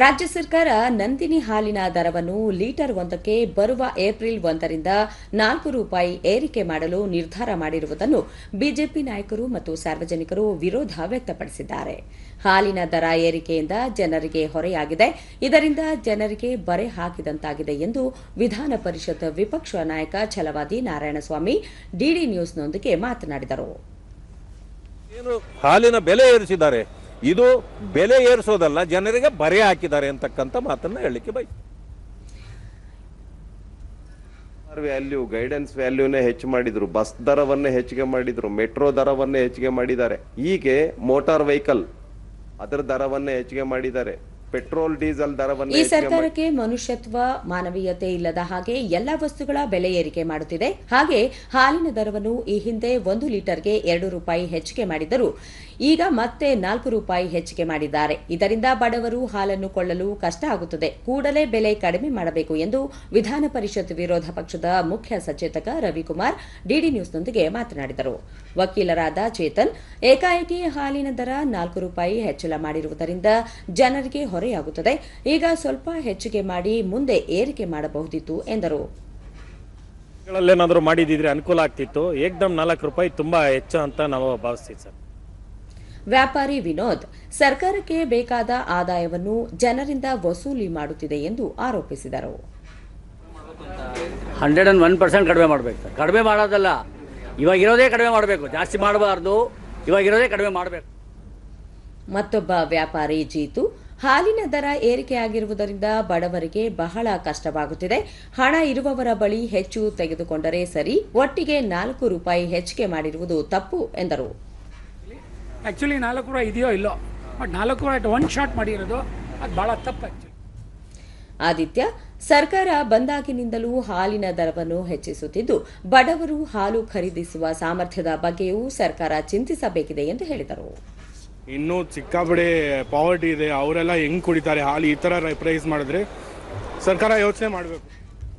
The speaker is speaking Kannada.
ರಾಜ್ಯ ಸರ್ಕಾರ ನಂದಿನಿ ಹಾಲಿನ ದರವನ್ನು ಲೀಟರ್ ಒಂದಕ್ಕೆ ಬರುವ ಏಪ್ರಿಲ್ ಒಂದರಿಂದ ನಾಲ್ಕು ರೂಪಾಯಿ ಏರಿಕೆ ಮಾಡಲು ನಿರ್ಧಾರ ಮಾಡಿರುವುದನ್ನು ಬಿಜೆಪಿ ನಾಯಕರು ಮತ್ತು ಸಾರ್ವಜನಿಕರು ವಿರೋಧ ವ್ಯಕ್ತಪಡಿಸಿದ್ದಾರೆ. ಹಾಲಿನ ದರ ಏರಿಕೆಯಿಂದ ಜನರಿಗೆ ಹೊರೆಯಾಗಿದೆ. ಇದರಿಂದ ಜನರಿಗೆ ಬರೆ ಹಾಕಿದಂತಾಗಿದೆ ಎಂದು ವಿಧಾನ ಪರಿಷತ್ ವಿಪಕ್ಷ ನಾಯಕ ಛಲವಾದಿ ನಾರಾಯಣಸ್ವಾಮಿ ಡಿಡಿ ನ್ಯೂಸ್ನೊಂದಿಗೆ ಮಾತನಾಡಿದರು. ಹಾಲಿನ ಬೆಲೆ ಏರಿಸಿದ್ದಾರೆ? ಇದು ಬೆಲೆ ಏರಿಸೋದಲ್ಲ ಜನರಿಗೆ ಬರೆ ಹಾಕಿದ್ದಾರೆ ಅಂತಕ್ಕಂಥ ಮಾತನ್ನ ಹೇಳಲಿಕ್ಕೆ ಬಯಸ್ತೀನಿ. ವ್ಯಾಲ್ಯೂ ಗೈಡೆನ್ಸ್ ವ್ಯಾಲ್ಯೂನೇ ಹೆಚ್ಚು ಮಾಡಿದ್ರು ಬಸ್ ದರವನ್ನೇ ಹೆಚ್ಚಿಗೆ ಮಾಡಿದ್ರು ಮೆಟ್ರೋ ದರವನ್ನೇ ಹೆಚ್ಚಿಗೆ ಮಾಡಿದ್ದಾರೆ. ಹೀಗೆ ಮೋಟಾರ್ ವೆಹಿಕಲ್ ಅದರ ದರವನ್ನೇ ಹೆಚ್ಚಿಗೆ ಮಾಡಿದ್ದಾರೆ. ಪೆಟ್ರೋಲ್ ಡೀಸೆಲ್ ದರವನ್ನು ಈ ಸರ್ಕಾರಕ್ಕೆ ಮನುಷ್ಯತ್ವ ಮಾನವೀಯತೆ ಇಲ್ಲದ ಹಾಗೆ ಎಲ್ಲ ವಸ್ತುಗಳ ಬೆಲೆ ಏರಿಕೆ ಮಾಡುತ್ತಿದೆ. ಹಾಗೆ ಹಾಲಿನ ದರವನ್ನು ಈ ಹಿಂದೆ ಒಂದು ಲೀಟರ್ಗೆ ಎರಡು ರೂಪಾಯಿ ಹೆಚ್ಚಿಗೆ ಮಾಡಿದ್ದರು. ಈಗ ಮತ್ತೆ ನಾಲ್ಕು ರೂಪಾಯಿ ಹೆಚ್ಚಿಗೆ ಮಾಡಿದ್ದಾರೆ. ಇದರಿಂದ ಬಡವರು ಹಾಲನ್ನು ಕೊಳ್ಳಲು ಕಷ್ಟ ಆಗುತ್ತದೆ. ಕೂಡಲೇ ಬೆಲೆ ಕಡಿಮೆ ಮಾಡಬೇಕು ಎಂದು ವಿಧಾನ ಪರಿಷತ್ ವಿರೋಧ ಪಕ್ಷದ ಮುಖ್ಯ ಸಚೇತಕ ರವಿಕುಮಾರ್ ಡಿಡಿ ನ್ಯೂಸ್ನೊಂದಿಗೆ ಮಾತನಾಡಿದರು. ವಕೀಲರಾದ ಚೇತನ್, ಏಕಾಏಕಿ ಹಾಲಿನ ದರ ನಾಲ್ಕು ರೂಪಾಯಿ ಹೆಚ್ಚಳ ಮಾಡಿರುವುದರಿಂದ ಜನರಿಗೆ ಹೊರೆಯಾಗುತ್ತದೆ. ಈಗ ಸ್ವಲ್ಪ ಹೆಚ್ಚಿಗೆ ಮಾಡಿ ಮುಂದೆ ಏರಿಕೆ ಮಾಡಬಹುದಿತ್ತು ಎಂದರು. ಮಾಡಿದಿದ್ರೆ ಅನುಕೂಲ ಆಗ್ತಿತ್ತು. ಏಕ್ದಮ್ ನಾಲ್ಕು ರೂಪಾಯಿ ತುಂಬಾ ಹೆಚ್ಚು ಅಂತ ನಾವು ಭಾವಿಸ್ತೀವಿ ಸರ್. ವ್ಯಾಪಾರಿ ವಿನೋದ್ ಸರ್ಕಾರಕ್ಕೆ ಬೇಕಾದ ಆದಾಯವನ್ನು ಜನರಿಂದ ವಸೂಲಿ ಮಾಡುತ್ತಿದೆ ಎಂದು ಆರೋಪಿಸಿದರು. ಹಂಡ್ರೆಡ್ ಆ್ಯಂಡ್ ಒನ್ ಪರ್ಸೆಂಟ್ ಕಡಿಮೆ ಮಾಡಬೇಕು ಸರ್. ಕಡಿಮೆ ಮಾಡೋದಲ್ಲ ಇವಾಗಿರೋದೇ ಕಡಿಮೆ ಮಾಡಬೇಕು. ಜಾಸ್ತಿ ಮಾಡಬಾರ್ದು ಇವಾಗಿರೋದೇ ಕಡಿಮೆ ಮಾಡಬೇಕು. ಮತ್ತೊಬ್ಬ ವ್ಯಾಪಾರಿ ಜೀತು ಹಾಲಿನ ದರ ಏರಿಕೆಯಾಗಿರುವುದರಿಂದ ಬಡವರಿಗೆ ಬಹಳ ಕಷ್ಟವಾಗುತ್ತಿದೆ. ಹಣ ಇರುವವರ ಬಳಿ ಹೆಚ್ಚು ತೆಗೆದುಕೊಂಡರೆ ಸರಿ ಒಟ್ಟಿಗೆ ನಾಲ್ಕು ರೂಪಾಯಿ ಹೆಚ್ಚಿಗೆ ಮಾಡಿರುವುದು ತಪ್ಪು ಎಂದರು. ಆ್ಯಕ್ಚುಲಿ ನಾಲ್ಕು ರೂಪಾಯಿ ಇದೆಯೋ ಇಲ್ಲೋ? ಬಟ್ ನಾಲ್ಕು ರೂಪಾಯಿ ಒನ್ ಶಾಟ್ ಮಾಡಿರೋದು. ಅದು ಭಾಳ ತಪ್ಪು ಆ್ಯಕ್ಚುಲಿ ಆದಿತ್ಯ ಸರ್ಕಾರ ಬಂದಾಗಿನಿಂದಲೂ ಹಾಲಿನ ದರವನ್ನು ಹೆಚ್ಚಿಸುತ್ತಿದ್ದು ಬಡವರು ಹಾಲು ಖರೀದಿಸುವ ಸಾಮರ್ಥ್ಯದ ಬಗ್ಗೆಯೂ ಸರ್ಕಾರ ಚಿಂತಿಸಬೇಕಿದೆ ಎಂದು ಹೇಳಿದರು. ಇನ್ನೂ ಚಿಕ್ಕಾಬಡಿ ಪಾವರ್ಟಿ ಇದೆ. ಅವರೆಲ್ಲ ಹೆಂಗ್ ಕುಡಿತಾರೆ? ಹಾಲು ಈ ಥರ ಪ್ರೈಸ್ ಮಾಡಿದ್ರೆ ಸರ್ಕಾರ ಯೋಚನೆ ಮಾಡಬೇಕು.